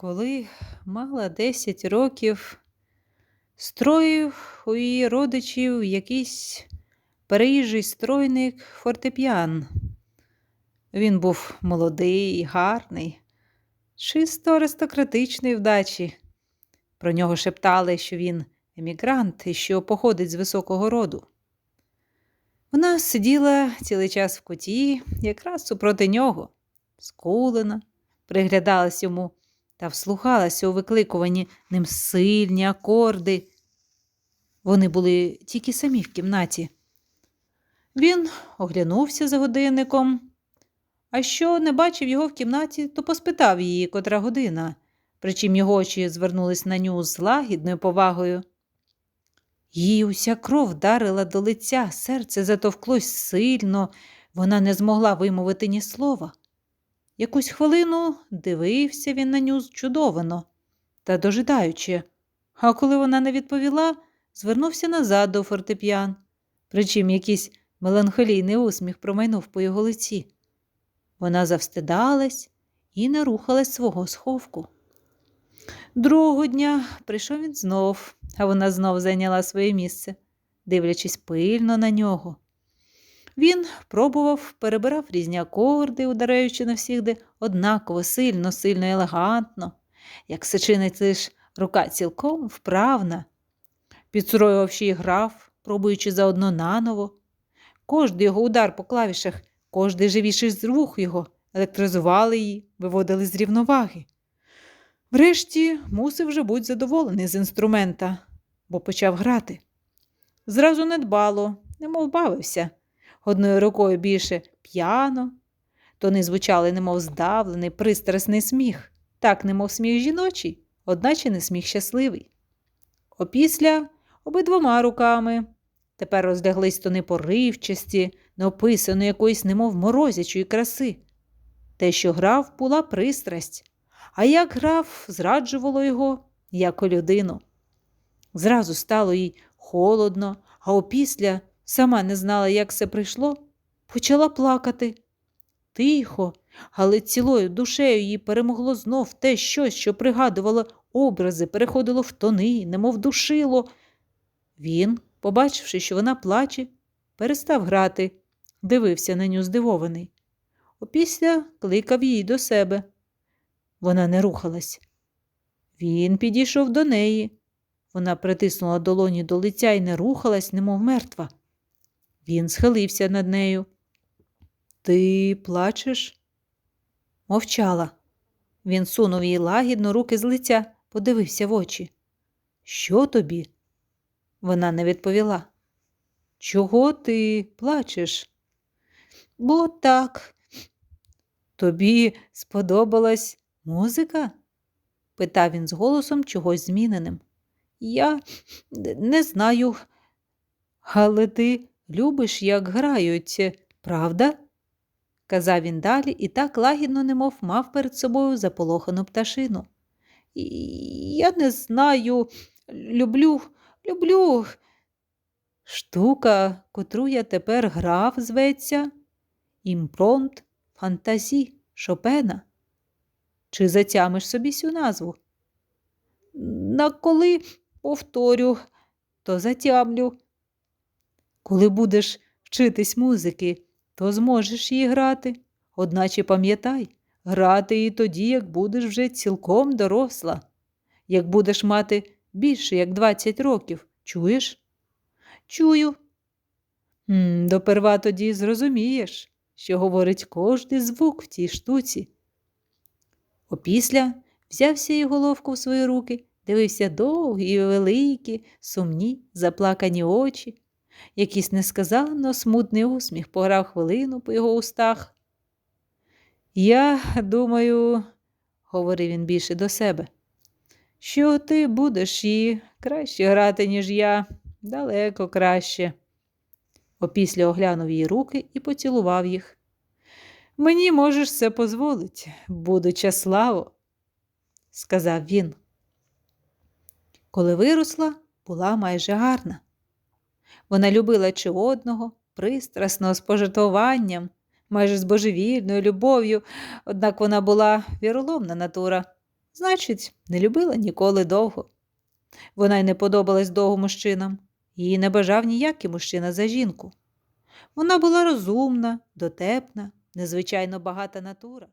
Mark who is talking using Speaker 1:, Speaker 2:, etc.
Speaker 1: Коли мала 10 років, строїв у її родичів якийсь переїжджий стройник фортепіан. Він був молодий, гарний, чисто аристократичний вдачі. Про нього шептали, що він емігрант і що походить з високого роду. Вона сиділа цілий час в куті, якраз супроти нього, скулена, приглядалась йому та вслухалася у викликувані ним сильні акорди. Вони були тільки самі в кімнаті. Він оглянувся за годинником, а що не бачив його в кімнаті, то поспитав її, котра година, причим його очі звернулись на ню з лагідною повагою. Їй уся кров вдарила до лиця, серце затовклось сильно, вона не змогла вимовити ні слова. Якусь хвилину дивився він на ню зчудовано та дожидаючи, а коли вона не відповіла, звернувся назад до фортепіан, причим якийсь меланхолійний усміх промайнув по його лиці. Вона завстидалась і не рухалась свого сховку. Другого дня прийшов він знов, а вона знов зайняла своє місце, дивлячись пильно на нього. Він пробував, перебирав різні акорди, удараючи на однаково, сильно, сильно елегантно, як сичинить лиш рука цілком вправна, підстроював ще й грав, пробуючи заодно наново. Кожний його удар по клавішах, кожний живіший звук його електризували її, виводили з рівноваги. Врешті мусив вже бути задоволений з інструмента, бо почав грати. Зразу недбало, немов бавився одною рукою більше п'яно, то не звучали, немов здавлений, пристрасний сміх, так, немов сміх жіночий, одначе не сміх щасливий. Опісля обидвома руками тепер розляглись тони поривчасті, неописаної якоїсь, немов морозячої краси. Те, що грав, була пристрасть, а як грав, зраджувало його, як у людину. Зразу стало їй холодно, а опісля сама не знала, як це прийшло, почала плакати. Тихо, але цілою душею її перемогло знов те щось, що пригадувало образи, переходило в тони, немов душило. Він, побачивши, що вона плаче, перестав грати, дивився на ню здивований. Опісля кликав її до себе. Вона не рухалась. Він підійшов до неї. Вона притиснула долоні до лиця і не рухалась, немов мертва. Він схилився над нею. Ти плачеш? Мовчала. Він сунув їй лагідно руки з лиця, подивився в очі. Що тобі? Вона не відповіла. Чого ти плачеш? Бо так. Тобі сподобалась музика? питав він з голосом чогось зміненим. Я не знаю, але ти любиш, як грають, правда? казав він далі і так лагідно, немов мав перед собою заполохану пташину. Я не знаю, люблю, люблю. Штука, котру я тепер грав, зветься, імпронт фантазі Шопена. Чи затямиш собі цю назву? На коли повторю, то затямлю. Коли будеш вчитись музики, то зможеш її грати. Одначе пам'ятай, грати її тоді, як будеш вже цілком доросла, як будеш мати більше, як 20 років. Чуєш? Чую. М, Доперва тоді зрозумієш, що говорить кожний звук в тій штуці. Опісля взявся її головку в свої руки, дивився довгі і великі, сумні, заплакані очі. Якийсь несказанно смутний усміх пограв хвилину по його устах. Я думаю, говорив він більше до себе, що ти будеш її краще грати, ніж я, далеко краще. Опісля оглянув її руки і поцілував їх. Мені можеш це дозволить, будучи славо, сказав він. Коли виросла, була майже гарна. Вона любила чи одного, пристрасно, з пожертвуванням, майже з божевільною любов'ю, однак вона була віроломна натура, Значить, не любила ніколи довго. Вона й не подобалась довго мужчинам, її не бажав ніякий мужчина за жінку. Вона була розумна, дотепна, незвичайно багата натура.